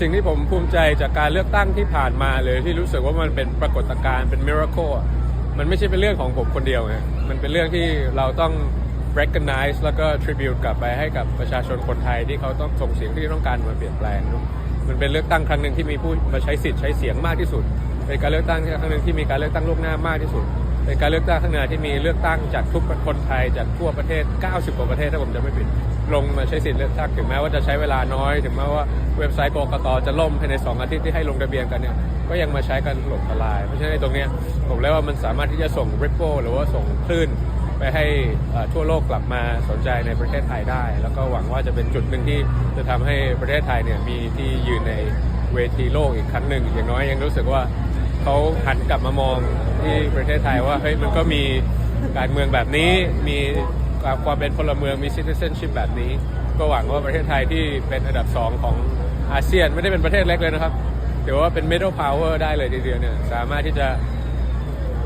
สิ่งที่ผมภูมิใจจากการเลือกตั้งที่ผ่านมาเลยที่รู้สึกว่ามันเป็นปรากฏการณ์เป็นมิราเคิลมันไม่ใช่เป็นเรื่องของผมคนเดียวไงมันเป็นเรื่องที่เราต้อง recognize แล้วก็ tribute กลับไปให้กับประชาชนคนไทยที่เขาต้องส่งเสียงที่ต้องการมาเปลี่ยนแปลง มันเป็นเลือกตั้งครั้งหนึ่งที่มีผู้มาใช้สิทธิ์ใช้เสียงมากที่สุด เป็นการเลือกตั้งครั้งหนึ่งที่มีการเลือกตั้งล่วงหน้ามากที่สุด เป็นการเลือกตั้งข้างหน้าที่มีเลือกตั้งจากทุกคนไทยจากทั่วประเทศ 90 กว่าประเทศถ้าผมจะไม่ผิด ลงมาใช้สิทธิ์เลือกตั้งถึงแม้ว่าจะใช้เวลาน้อย ถึงแม้ว่าเว็บไซต์กกตจะล่มภายใน 2 อาทิตย์ที่ให้ลงทะเบียนกันเนี่ยก็ยังมาใช้กันถล่มทลาย เพราะฉะนั้นตรงนี้ผมเลยว่ามันสามารถที่จะส่ง ripple หรือว่าส่งคลื่นไปให้ทั่วโลกกลับมาสนใจในประเทศไทยได้ แล้วก็หวังว่าจะเป็นจุดหนึ่งที่จะทำให้ประเทศไทยเนี่ยมีที่ยืนในเวทีโลกอีกครั้งหนึ่งอย่างน้อยยังรู้สึกว่า เขาหันกลับมามองที่ประเทศไทยว่าเฮ้ยมันก็มีการเมืองแบบนี้ มีความเป็นพลเมืองมี citizenship แบบนี้ ก็หวังว่าประเทศไทยที่เป็นอันดับสองของอาเซียนไม่ได้เป็นประเทศเล็กเลยนะครับถือว่าเป็น middle power ได้เลยทีเดียวเนี่ยสามารถที่จะ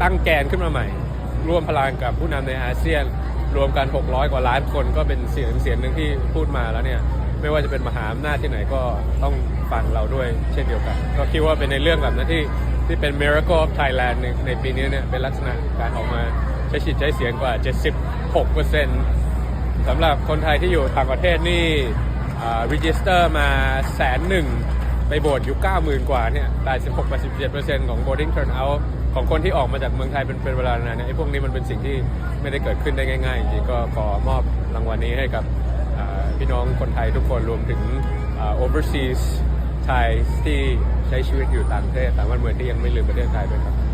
ตั้งแกนขึ้นมาใหม่ ร่วมพลังกับผู้นำในอาเซียน รวมกัน 600 กว่าล้านคนก็เป็นเสียงเสียงหนึ่งที่พูดมาแล้วเนี่ยไม่ว่าจะเป็นมหาอำนาจที่ไหนก็ต้องฟังเราด้วยเช่นเดียวกัน ก็คิดว่าเป็นในเรื่องแบบนั้นที่ ที่เป็น miracle of Thailand ในในปีนี้เนี่ยเป็นลักษณะการออกมาใช้สิทธิ์ใช้เสียงกว่า 76%สำหรับคนไทยที่อยู่ต่างประเทศนี่ register มาแสนหนึ่งไปโบสอยู่ 90,000 กว่าเนี่ย86-87%ของ voting turnout ของคนที่ออกมาจากเมืองไทยเป็นเป็นเวลานานเนี่ยไอ้พวกนี้มันเป็นสิ่งที่ไม่ได้เกิดขึ้นได้ง่ายๆจริงๆก็ขอมอบรางวัลนี้ให้กับพี่น้องคนไทยทุกคนรวมถึง overseas อ่า overseas Thai ที่ใช้ชีวิตอยู่ต่างประเทศต่างวันเมืองที่ยังไม่ลืมประเทศไทยด้วยครับ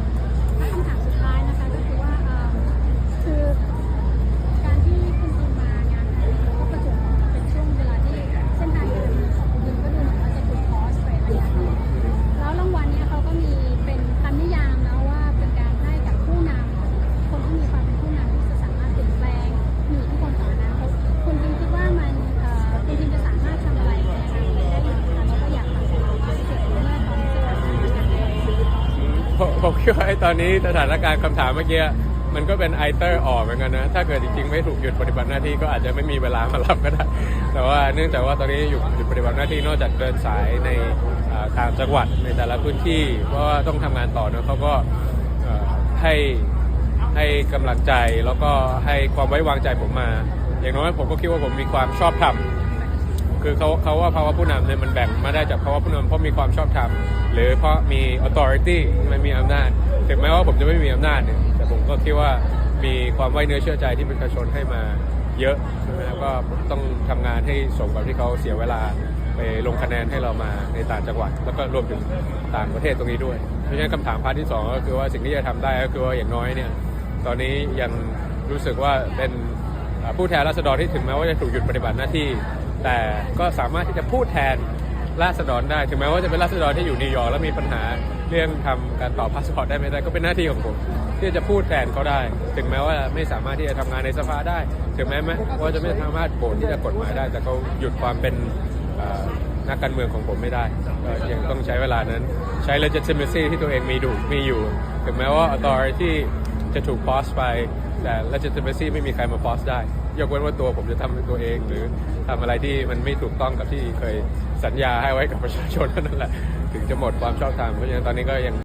ผมผมคิดว่าไอ้ตอนนี้สถานการณ์คำถามเมื่อกี้มันก็เป็นไอเตอร์ออกเหมือนกันนะ ถ้าเกิดจริงๆ ไม่ถูกหยุดปฏิบัติหน้าที่ก็อาจจะไม่มีเวลามารับก็ได้ แต่ว่าเนื่องจากว่าตอนนี้อยู่หยุดปฏิบัติหน้าที่นอกจากเดินสายในอ่าทางจังหวัดในแต่ละพื้นที่ เพราะว่าต้องทำงานต่อเนอะเขาก็เอ่อให้ให้กำลังใจแล้วก็ให้ความไว้วางใจผมมา อย่างน้อยผมก็คิดว่าผมมีความชอบธรรม คือเขาเขาว่าภาวะผู้นำเนี่ยมันแบ่งมาได้จากภาวะผู้นำเพราะมีความชอบธรรมหรือเพราะมี authority มันมีอำนาจถึงแม้ว่าผมจะไม่มีอำนาจเนี่ยแต่ผมก็คิดว่ามีความไว้เนื้อเชื่อใจที่ประชาชนให้มาเยอะใช่ไหมครับก็ต้องทำงานให้สมกับที่เขาเสียเวลาไปลงคะแนนให้เรามาในต่างจังหวัด แล้วก็รวมถึงต่างประเทศตรงนี้ด้วย เพราะฉะนั้นคำถามพาร์ทที่สองก็คือว่าสิ่งที่จะทำได้ก็คือว่าอย่างน้อยเนี่ยตอนนี้ยังรู้สึกว่าเป็นผู้แทนราษฎรที่ถึงแม้ว่าจะถูกหยุดปฏิบัติหน้าที่ แต่ก็สามารถที่จะพูดแทนราษฎรได้ถึงแม้ว่าจะเป็นราษฎรที่อยู่นิวยอร์กแล้วมีปัญหาเรื่องทำการต่อพาสปอร์ตได้ไม่ได้ก็เป็นหน้าที่ของผมที่จะพูดแทนเขาได้ ถึงแม้ว่าไม่สามารถที่จะทำงานในสภาได้ ถึงแม้แม้ว่าจะไม่สามารถโบนที่จะกฎหมายได้ แต่เขาหยุดความเป็นนักการเมืองของผมไม่ได้ยังต้องใช้เวลานั้นใช้ legitimacy ที่ตัวเองมีดูมีอยู่ ถึงแม้ว่า authority จะถูก pause ไปแต่ legitimacy ไม่มีใครมา pause ได้ ยกเว้นว่าตัวผมจะทำเป็นตัวเอง หรือทำอะไรที่มันไม่ถูกต้องกับที่เคยสัญญาให้ไว้กับประชาชนนั่นแหละ ถึงจะหมดความชอบธรรมเพราะฉะนั้นตอนนี้ก็ยัง